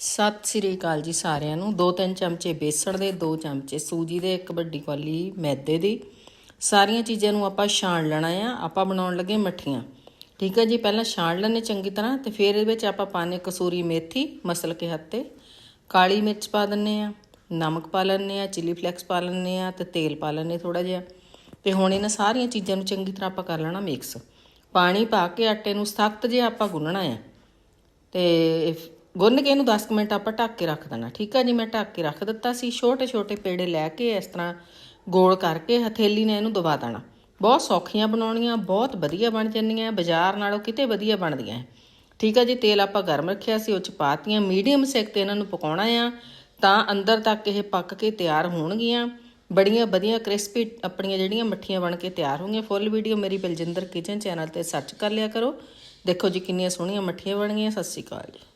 ਸਤਿ ਸ੍ਰੀ ਅਕਾਲ ਜੀ ਸਾਰਿਆਂ ਨੂੰ। 2-3 ਚਮਚੇ ਬੇਸਣ ਦੇ 2 ਚਮਚੇ ਸੂਜੀ ਦੇ, ਇੱਕ ਵੱਡੀ ਕੌਲੀ ਮੈਦੇ ਦੀ। ਸਾਰੀਆਂ ਚੀਜ਼ਾਂ ਨੂੰ ਆਪਾਂ ਛਾਣ ਲੈਣਾ ਆ। ਆਪਾਂ ਬਣਾਉਣ ਲੱਗੇ ਮੱਠੀਆਂ। ਠੀਕ ਹੈ ਜੀ, ਪਹਿਲਾਂ ਛਾਣ ਲੈਣੇ ਚੰਗੀ ਤਰ੍ਹਾਂ ਤੇ ਫਿਰ ਇਹਦੇ ਵਿੱਚ ਆਪਾਂ ਪਾਣੇ ਕਸੂਰੀ ਮੇਥੀ ਮਸਲ ਕੇ ਹੱਥ। 'ਤੇ ਕਾਲੀ ਮਿਰਚ ਪਾ ਦਿੰਨੇ ਆ ਨਮਕ ਪਾ ਲੈਣੇ ਆ ਚਿਲੀ ਫਲੈਕਸ ਪਾ ਲੈਣੇ ਆ ਤੇ ਤੇਲ ਪਾ ਲੈਣੇ ਥੋੜਾ ਜਿਹਾ। ਤੇ ਹੁਣ ਇਹਨਾਂ ਸਾਰੀਆਂ ਚੀਜ਼ਾਂ ਨੂੰ ਚੰਗੀ ਤਰ੍ਹਾਂ ਆਪਾਂ ਕਰ ਲੈਣਾ ਮਿਕਸ। ਪਾਣੀ ਪਾ ਕੇ ਆਟੇ ਨੂੰ ਸਖਤ ਜਿਹਾ ਆਪਾਂ ਗੁੰਨਣਾ ਆ। ਤੇ ਗੁੰਨ ਕੇ ਇਹਨੂੰ 10 ਕੁ ਮਿੰਟ ਆਪਾਂ ਢੱਕ ਕੇ ਰੱਖ ਦੇਣਾ। ਠੀਕ ਆ ਜੀ, ਮੈਂ ਢੱਕ ਕੇ ਰੱਖ ਦਿੱਤਾ ਸੀ। ਛੋਟੇ ਛੋਟੇ ਪੇੜੇ ਲੈ ਕੇ ਇਸ ਤਰ੍ਹਾਂ ਗੋਲ ਕਰਕੇ ਹਥੇਲੀ ਨੇ ਇਹਨੂੰ ਦਬਾ ਦੇਣਾ। ਬਹੁਤ ਸੌਖੀਆਂ ਬਣਾਉਣੀਆਂ, ਬਹੁਤ ਵਧੀਆ ਬਣ ਜਾਂਦੀਆਂ ਬਾਜ਼ਾਰ ਨਾਲੋਂ ਕਿਤੇ ਵਧੀਆ ਬਣਦੀਆਂ ਹੈ। ਠੀਕ ਆ ਜੀ, ਤੇਲ ਆਪਾਂ ਗਰਮ ਰੱਖਿਆ ਸੀ, ਉਹ ਚ ਪਾਤੀਆਂ। ਮੀਡੀਅਮ ਸੇਕ ਤੇ ਇਹਨਾਂ ਨੂੰ ਪਕਾਉਣਾ ਆ, ਤਾਂ ਅੰਦਰ ਤੱਕ ਇਹ ਪੱਕ ਕੇ ਤਿਆਰ ਹੋਣਗੀਆਂ। ਬੜੀਆਂ ਵਧੀਆ, ਕ੍ਰਿਸਪੀ ਆਪਣੀਆਂ ਜਿਹੜੀਆਂ ਮੱਠੀਆਂ ਬਣ ਕੇ ਤਿਆਰ ਹੋਣਗੀਆਂ। ਫੁੱਲ ਵੀਡੀਓ ਮੇਰੀ ਬਲਜਿੰਦਰ ਕਿਚਨ ਚੈਨਲ ਤੇ ਸਰਚ ਕਰ ਲਿਆ ਕਰੋ। ਦੇਖੋ ਜੀ, ਕਿੰਨੀਆਂ ਸੋਹਣੀਆਂ ਮੱਠੀਆਂ ਬਣ ਗਈਆਂ ਸਤਿ ਸ਼੍ਰੀ ਅਕਾਲ ਜੀ।